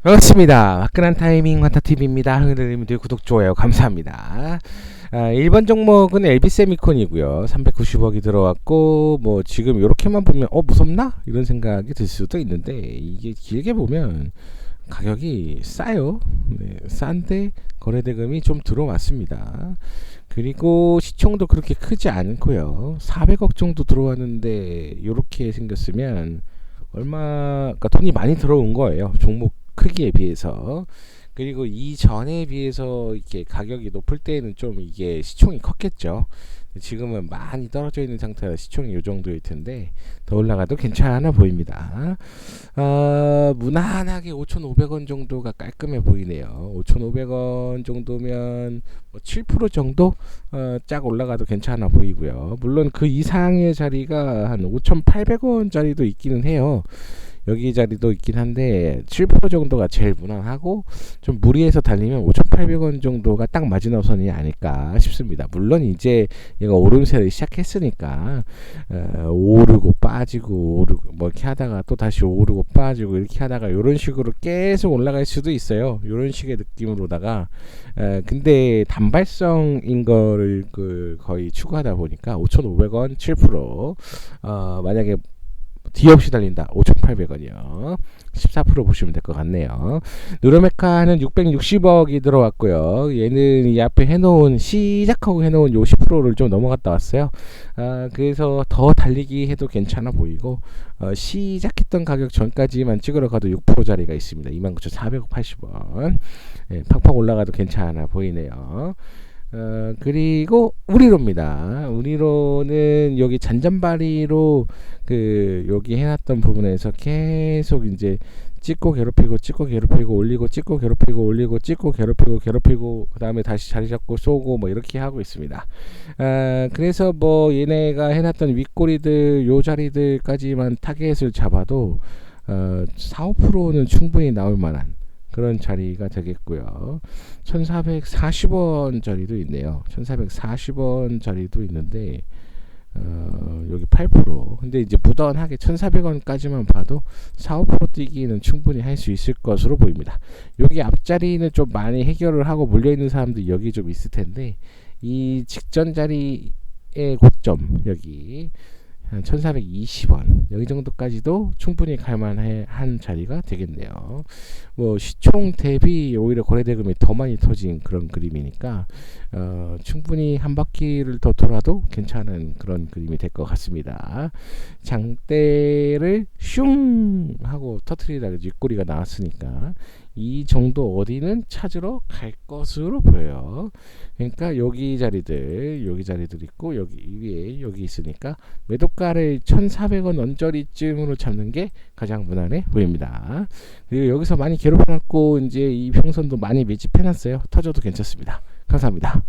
반갑습니다. 화끈한 타이밍 환타TV입니다. 흥들님들 구독, 좋아요 감사합니다. 아, 1번 종목은 LB세미콘이고요. 390억이 들어왔고 뭐 지금 이렇게만 보면 어 무섭나? 이런 생각이 들 수도 있는데 이게 길게 보면 가격이 싸요. 네, 싼데 거래대금이 좀 들어왔습니다. 그리고 시총도 그렇게 크지 않고요. 400억 정도 들어왔는데 이렇게 생겼으면 얼마 그러니까 돈이 많이 들어온 거예요. 종목 크기에 비해서. 그리고 이전에 비해서 이렇게 가격이 높을 때는 좀 이게 시총이 컸겠죠. 지금은 많이 떨어져 있는 상태라 시총이 이 정도일 텐데 더 올라가도 괜찮아 보입니다. 어, 무난하게 5,500원 정도가 깔끔해 보이네요. 5,500원 정도면 뭐 7% 정도 어, 쫙 올라가도 괜찮아 보이고요. 물론 그 이상의 자리가 한 5,800원 자리도 있기는 해요. 여기 자리도 있긴 한데 7% 정도가 제일 무난하고 좀 무리해서 달리면 5,800원 정도가 딱 마지노선이 아닐까 싶습니다. 물론 이제 얘가 오름세를 시작했으니까 어, 오르고 빠지고 오르고 뭐 이렇게 하다가 또 다시 오르고 빠지고 이렇게 하다가 이런 식으로 계속 올라갈 수도 있어요. 이런 식의 느낌으로다가 어, 근데 단발성인 거를 그 거의 추구하다 보니까 5,500원 7% 어, 만약에 뒤 없이 달린다. 5,800원이요. 14% 보시면 될 것 같네요. 누르메카는 660억이 들어왔고요. 얘는 이 앞에 해놓은 시작하고 해놓은 요 10%를 좀 넘어갔다 왔어요. 아, 그래서 더 달리기 해도 괜찮아 보이고 어, 시작했던 가격 전까지만 찍으러 가도 6%짜리가 있습니다. 29,480원. 예, 팍팍 올라가도 괜찮아 보이네요. 어, 그리고 우리로입니다. 우리로는 여기 잔잔바리로 그 여기 해놨던 부분에서 계속 이제 찍고 괴롭히고 찍고 괴롭히고 올리고 찍고 괴롭히고 올리고 찍고 괴롭히고 괴롭히고 그 다음에 다시 자리 잡고 쏘고 뭐 이렇게 하고 있습니다. 아, 그래서 뭐 얘네가 해놨던 윗꼬리들 요 자리들까지만 타겟을 잡아도 어, 4, 5%는 충분히 나올 만한 그런 자리가 되겠고요. 1440원짜리도 있네요. 1440원짜리도 있는데 어, 여기 8% 근데 이제 무던하게 1400원까지만 봐도 4, 5% 뛰기는 충분히 할 수 있을 것으로 보입니다. 여기 앞자리는 좀 많이 해결을 하고 물려있는 사람들이 여기 좀 있을 텐데 이 직전 자리의 고점 여기 한 1420원 여기 정도까지도 충분히 갈만한 자리가 되겠네요. 뭐 시총 대비 오히려 거래대금이 더 많이 터진 그런 그림이니까 어, 충분히 한 바퀴를 더 돌아도 괜찮은 그런 그림이 될 것 같습니다. 장대를 슝 하고 터트리다 윗꼬리가 나왔으니까 이 정도 어디는 찾으러 갈 것으로 보여요. 그러니까 여기 자리들, 여기 자리들 있고 여기 위에 여기 있으니까 매도가를 1,400원 언저리쯤으로 잡는 게 가장 무난해 보입니다. 그리고 여기서 많이 괴롭혀놨고 이제 이 평선도 많이 밀집해놨어요. 터져도 괜찮습니다. 감사합니다.